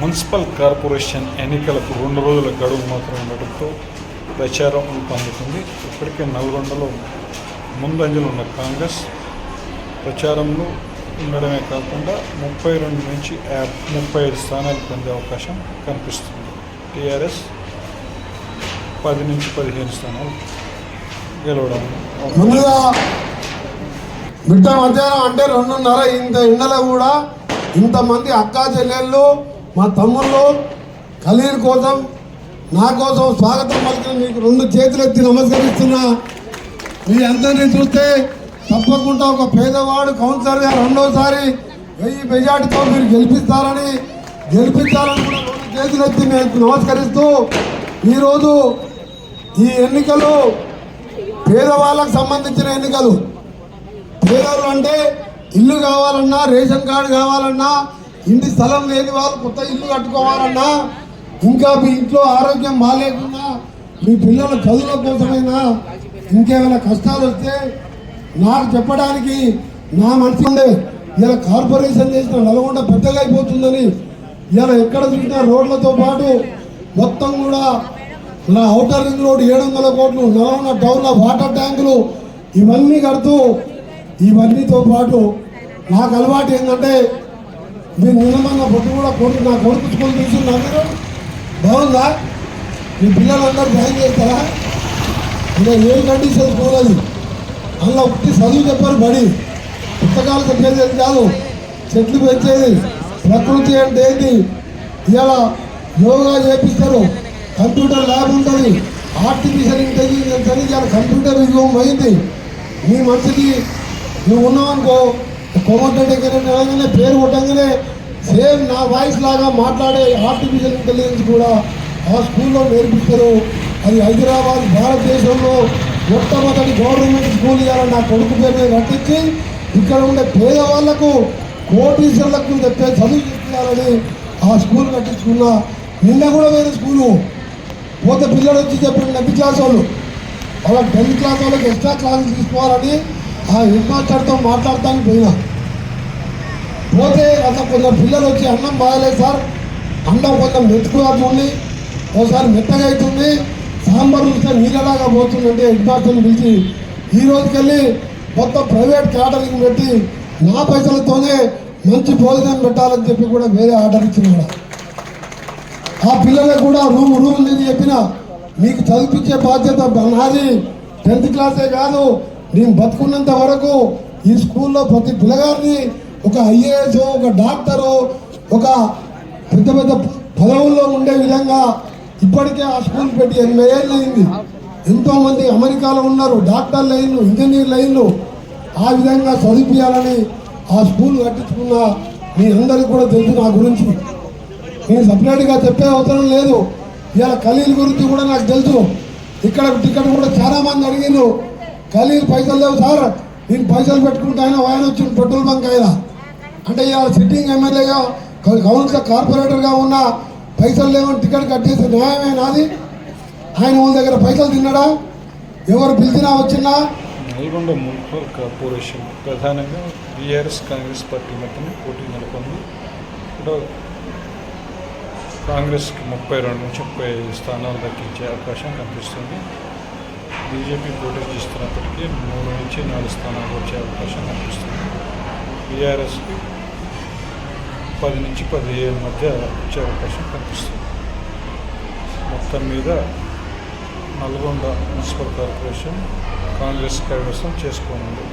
Municipal corporation ఎన్నికలకు రెండు రోజుల గడువు మాత్రం ఉండటంతో ప్రచారం ఊపందుకుంది ఇప్పటికే నల్గొండలో ముందంజలో ఉన్న కాంగ్రెస్ ప్రచారంలో ఉండడమే కాకుండా ముప్పై రెండు నుంచి ముప్పై ఐదు స్థానాలు పొందే అవకాశం కనిపిస్తుంది. టీఆర్ఎస్ పది నుంచి పదిహేను స్థానాలు గెలవడం ముందుగా బిడ్డ మధ్యాహ్నం అంటే రెండున్నర ఇంత ఎండలో కూడా ఇంతమంది అక్కా చెల్లెళ్ళు మా తమ్ముళ్ళు కలీర్ కోసం నా కోసం స్వాగతం పలికిన మీకు రెండు చేతులు ఎత్తి నమస్కరిస్తున్నా. మీ అందరినీ చూస్తే తప్పకుండా ఒక పేదవాడు కౌన్సిలర్గా రెండోసారి వెయ్యి మెజార్టీతో మీరు గెలిపిస్తారని గెలిపించాలని కూడా రెండు చేతులు ఎత్తి నమస్కరిస్తూ ఈరోజు ఈ ఎన్నికలు పేదవాళ్ళకు సంబంధించిన ఎన్నికలు. పేదలు అంటే ఇల్లు కావాలన్నా రేషన్ కార్డు కావాలన్నా ఇంటి స్థలం లేని వాళ్ళు కొత్త ఇల్లు కట్టుకోవాలన్నా ఇంకా మీ ఇంట్లో ఆరోగ్యం బాగాలేకున్నా మీ పిల్లల చదువుల కోసమైనా ఇంకేమైనా కష్టాలు వస్తే నాకు చెప్పడానికి నా మనసు ఉండే. ఇలా కార్పొరేషన్ చేసిన నల్గొండ పెద్దగా అయిపోతుందని ఇలా ఎక్కడ చూసినా రోడ్లతో పాటు మొత్తం కూడా నా అవుటర్ రింగ్ రోడ్ ఏడు వందల కోట్లు నల్గొండ టౌన్లో వాటర్ ట్యాంకులు ఇవన్నీ కడుతూ ఇవన్నీతో పాటు నాకు అలవాటు ఏంటంటే మీరు నిన్నమన్న బొట్టు కూడా కొడుకు నా కొడుకు స్కూల్ చూసిందా మీరు. బాగుందా? మీ పిల్లలందరూ జాయిన్ చేస్తారా? ఇలా ఏం కండిషన్ స్కూల్ అది అందులో ఒకటి చదువు చెప్పారు బడి. పుస్తకాలు చెప్పేది కాదు. చెట్లు పెంచేది. ప్రకృతి అంటే ఏంటి? ఇవాళ యోగా చేపిస్తారు. కంప్యూటర్ ల్యాబ్ ఉంటుంది. ఆర్టిఫిషియల్ ఇంటెలిజెన్స్ అని కంప్యూటర్ యుగం అయింది నీ మనిషికి నువ్వు ఉన్నావనుకో పేరు కొట్టంగానే సేమ్ నా వాయిస్ లాగా మాట్లాడే ఆర్టిఫిషియల్ ఇంటెలిజెన్స్ కూడా ఆ స్కూల్లో నేర్పిస్తారు. అది హైదరాబాద్ భారతదేశంలో మొట్టమొదటి గవర్నమెంట్ స్కూల్ ఇవ్వాలని నా కొడుకు పేరు మీద కట్టించి ఇక్కడ ఉండే పేదవాళ్ళకు కోటీశ్వర్లకు చెప్పే చదువు చెప్తున్నారని ఆ స్కూల్ కట్టించుకున్నా. నిన్న కూడా వేరే స్కూలు పోతే పిల్లలు వచ్చి చెప్పిన నది క్లాస్ వాళ్ళు వాళ్ళ టెన్త్ క్లాస్ వాళ్ళకి ఎక్స్ట్రా క్లాసులు తీసుకోవాలని ఆ హెడ్ మాస్టర్తో మాట్లాడటానికి పోయినా. పోతే అసలు కొందరు పిల్లలు వచ్చి అన్నం బాగలేదు సార్. అన్నం కొంచెం మెతుకుగా ఉంది. ఒకసారి మెత్తగా అవుతుంది. సాంబార్ చూస్తే నీళ్ళలాగా పోతుందంటే హెడ్ మాస్టర్ని పిలిచి ఈ రోజుకెళ్ళి మొత్తం ప్రైవేట్ క్యాటరింగ్ పెట్టి నా పైసలతోనే మంచి భోజనం పెట్టాలని చెప్పి కూడా వేరే ఆర్డర్ ఇచ్చినాడు ఆ పిల్లలకు కూడా రూమ్ రూమ్ నేను చెప్పిన మీకు చదివించే బాధ్యత నాది. టెన్త్ క్లాసే కాదు. నేను బతుకున్నంత వరకు ఈ స్కూల్లో ప్రతి పిల్లగారిని ఒక ఐఏఎస్ ఒక డాక్టరు ఒక పెద్ద పెద్ద పదవుల్లో ఉండే విధంగా ఇప్పటికే ఆ స్కూల్ పెట్టి ఎనభై ఏళ్ళు అయింది. ఎంతో మంది అమెరికాలో ఉన్నారు డాక్టర్ లైన్లు ఇంజనీర్ లైన్లు. ఆ విధంగా చదివించాలని ఆ స్కూల్ కట్టించుకున్న మీ అందరికీ కూడా తెలుసు నా గురించి. నేను సపరేట్గా చెప్పే అవసరం లేదు. ఇలా ఖలీల్ గురించి కూడా నాకు తెలుసు. ఇక్కడ టికెట్ కూడా చాలా మంది అడిగిండ్రు ఖలీల్ పైసలు లేవు సార్. నేను పైసలు పెట్టుకుంటే ఆయన ఆయన వచ్చిన పెట్రోల్ బంక్ ఆయన. అంటే ఇవాళ సిట్టింగ్ ఎమ్మెల్యేగా కౌన్సిల్ కార్పొరేటర్గా ఉన్న పైసలు లేవని టికెట్ కట్టేసి న్యాయమే నాది. ఆయన వాళ్ళ దగ్గర పైసలు తిన్నాడా? ఎవరు పిలిచినా వచ్చినా నల్గొండ మున్సిపల్ కార్పొరేషన్ ప్రధానంగా బీఆర్ఎస్ కాంగ్రెస్ పార్టీ మధ్యన పోటీ నెలకొంది. ఇక్కడ కాంగ్రెస్కి ముప్పై రెండు నుంచి ముప్పై స్థానాలు దక్కించే అవకాశం కనిపిస్తుంది. బీజేపీ పోటీ చేస్తున్నప్పటికీ మూడు నుంచి నాలుగు స్థానాలు వచ్చే అవకాశం కనిపిస్తుంది. బీఆర్ఎస్కి పది నుంచి పదిహేను మధ్య వచ్చే అవకాశం కనిపిస్తుంది. మొత్తం మీద నల్గొండ మున్సిపల్ కార్పొరేషన్ కాంగ్రెస్ కైవసం చేసుకోనుంది.